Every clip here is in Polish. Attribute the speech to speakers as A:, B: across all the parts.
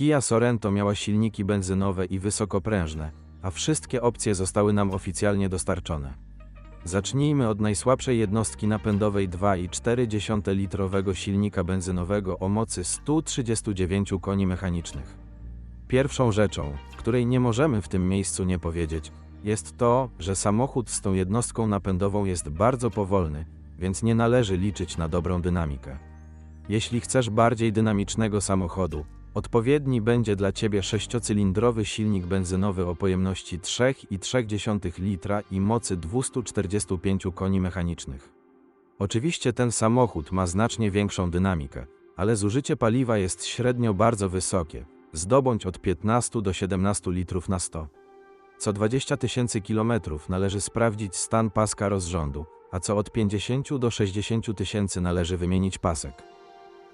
A: Kia Sorento miała silniki benzynowe i wysokoprężne, a wszystkie opcje zostały nam oficjalnie dostarczone. Zacznijmy od najsłabszej jednostki napędowej 2,4 litrowego silnika benzynowego o mocy 139 koni mechanicznych. Pierwszą rzeczą, której nie możemy w tym miejscu nie powiedzieć, jest to, że samochód z tą jednostką napędową jest bardzo powolny, więc nie należy liczyć na dobrą dynamikę. Jeśli chcesz bardziej dynamicznego samochodu, odpowiedni będzie dla Ciebie sześciocylindrowy silnik benzynowy o pojemności 3,3 litra i mocy 245 koni mechanicznych. Oczywiście ten samochód ma znacznie większą dynamikę, ale zużycie paliwa jest średnio bardzo wysokie, zdobądź od 15 do 17 litrów na 100. Co 20 tysięcy kilometrów należy sprawdzić stan paska rozrządu, a co od 50 do 60 tysięcy należy wymienić pasek.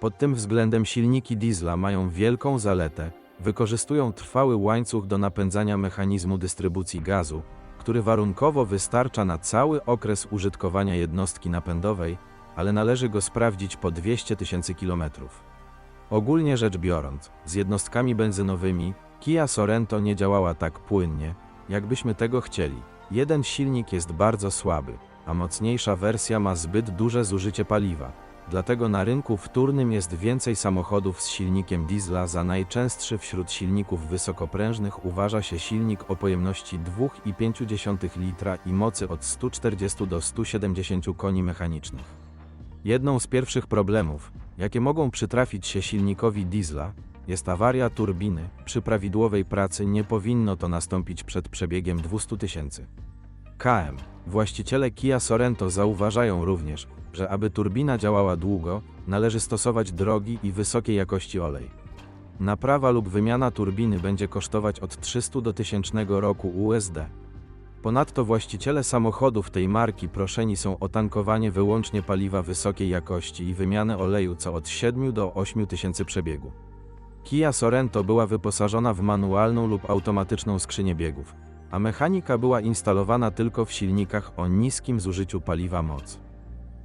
A: Pod tym względem silniki diesla mają wielką zaletę, wykorzystują trwały łańcuch do napędzania mechanizmu dystrybucji gazu, który warunkowo wystarcza na cały okres użytkowania jednostki napędowej, ale należy go sprawdzić po 200 tysięcy kilometrów. Ogólnie rzecz biorąc, z jednostkami benzynowymi Kia Sorento nie działała tak płynnie, jakbyśmy tego chcieli. Jeden silnik jest bardzo słaby, a mocniejsza wersja ma zbyt duże zużycie paliwa. Dlatego na rynku wtórnym jest więcej samochodów z silnikiem diesla. Za najczęstszy wśród silników wysokoprężnych uważa się silnik o pojemności 2,5 litra i mocy od 140 do 170 koni mechanicznych. Jedną z pierwszych problemów, jakie mogą przytrafić się silnikowi diesla, jest awaria turbiny. Przy prawidłowej pracy nie powinno to nastąpić przed przebiegiem 200 tysięcy. KM. Właściciele Kia Sorento zauważają również, że aby turbina działała długo, należy stosować drogi i wysokiej jakości olej. Naprawa lub wymiana turbiny będzie kosztować od 300 do 1000 roku USD. Ponadto właściciele samochodów tej marki proszeni są o tankowanie wyłącznie paliwa wysokiej jakości i wymianę oleju co od 7 do 8 tysięcy przebiegu. Kia Sorento była wyposażona w manualną lub automatyczną skrzynię biegów, a mechanika była instalowana tylko w silnikach o niskim zużyciu paliwa moc.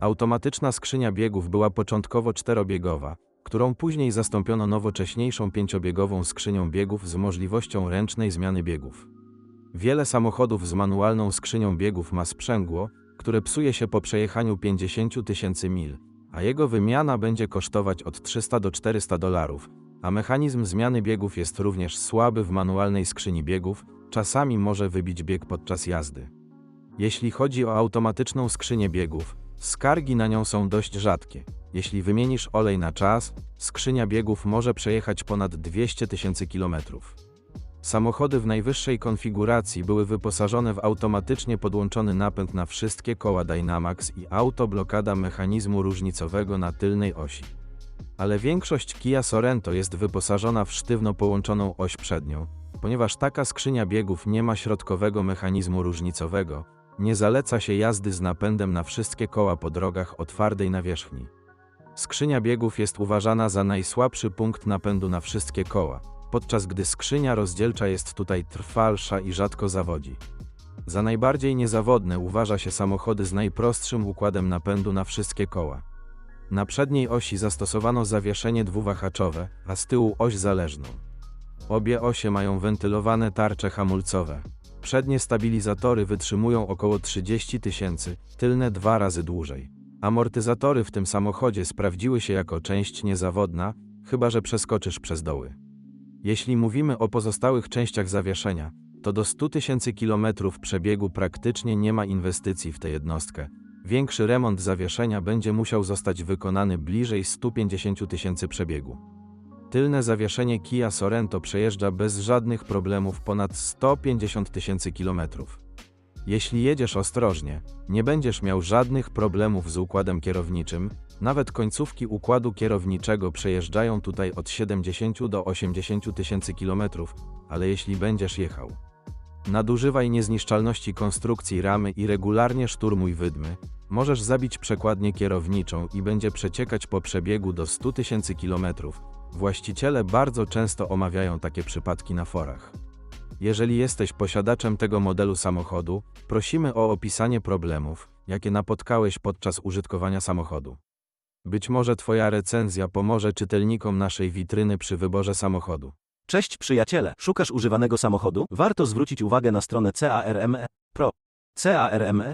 A: Automatyczna skrzynia biegów była początkowo czterobiegowa, którą później zastąpiono nowocześniejszą pięciobiegową skrzynią biegów z możliwością ręcznej zmiany biegów. Wiele samochodów z manualną skrzynią biegów ma sprzęgło, które psuje się po przejechaniu 50 tysięcy mil, a jego wymiana będzie kosztować od 300 do 400 dolarów, a mechanizm zmiany biegów jest również słaby w manualnej skrzyni biegów, czasami może wybić bieg podczas jazdy. Jeśli chodzi o automatyczną skrzynię biegów, skargi na nią są dość rzadkie. Jeśli wymienisz olej na czas, skrzynia biegów może przejechać ponad 200 tysięcy kilometrów. Samochody w najwyższej konfiguracji były wyposażone w automatycznie podłączony napęd na wszystkie koła Dynamax i autoblokada mechanizmu różnicowego na tylnej osi. Ale większość Kia Sorento jest wyposażona w sztywno połączoną oś przednią, ponieważ taka skrzynia biegów nie ma środkowego mechanizmu różnicowego, nie zaleca się jazdy z napędem na wszystkie koła po drogach o twardej nawierzchni. Skrzynia biegów jest uważana za najsłabszy punkt napędu na wszystkie koła, podczas gdy skrzynia rozdzielcza jest tutaj trwalsza i rzadko zawodzi. Za najbardziej niezawodne uważa się samochody z najprostszym układem napędu na wszystkie koła. Na przedniej osi zastosowano zawieszenie dwuwahaczowe, a z tyłu oś zależną. Obie osie mają wentylowane tarcze hamulcowe. Przednie stabilizatory wytrzymują około 30 tysięcy, tylne dwa razy dłużej. Amortyzatory w tym samochodzie sprawdziły się jako część niezawodna, chyba że przeskoczysz przez doły. Jeśli mówimy o pozostałych częściach zawieszenia, to do 100 tysięcy kilometrów przebiegu praktycznie nie ma inwestycji w tę jednostkę. Większy remont zawieszenia będzie musiał zostać wykonany bliżej 150 tysięcy przebiegu. Tylne zawieszenie Kia Sorento przejeżdża bez żadnych problemów ponad 150 tysięcy kilometrów. Jeśli jedziesz ostrożnie, nie będziesz miał żadnych problemów z układem kierowniczym, nawet końcówki układu kierowniczego przejeżdżają tutaj od 70 do 80 tysięcy kilometrów, ale jeśli będziesz jechał. Nadużywaj niezniszczalności konstrukcji ramy i regularnie szturmuj wydmy, możesz zabić przekładnię kierowniczą i będzie przeciekać po przebiegu do 100 tysięcy kilometrów. Właściciele bardzo często omawiają takie przypadki na forach. Jeżeli jesteś posiadaczem tego modelu samochodu, prosimy o opisanie problemów, jakie napotkałeś podczas użytkowania samochodu. Być może Twoja recenzja pomoże czytelnikom naszej witryny przy wyborze samochodu.
B: Cześć przyjaciele, szukasz używanego samochodu? Warto zwrócić uwagę na stronę CARME Pro. CARME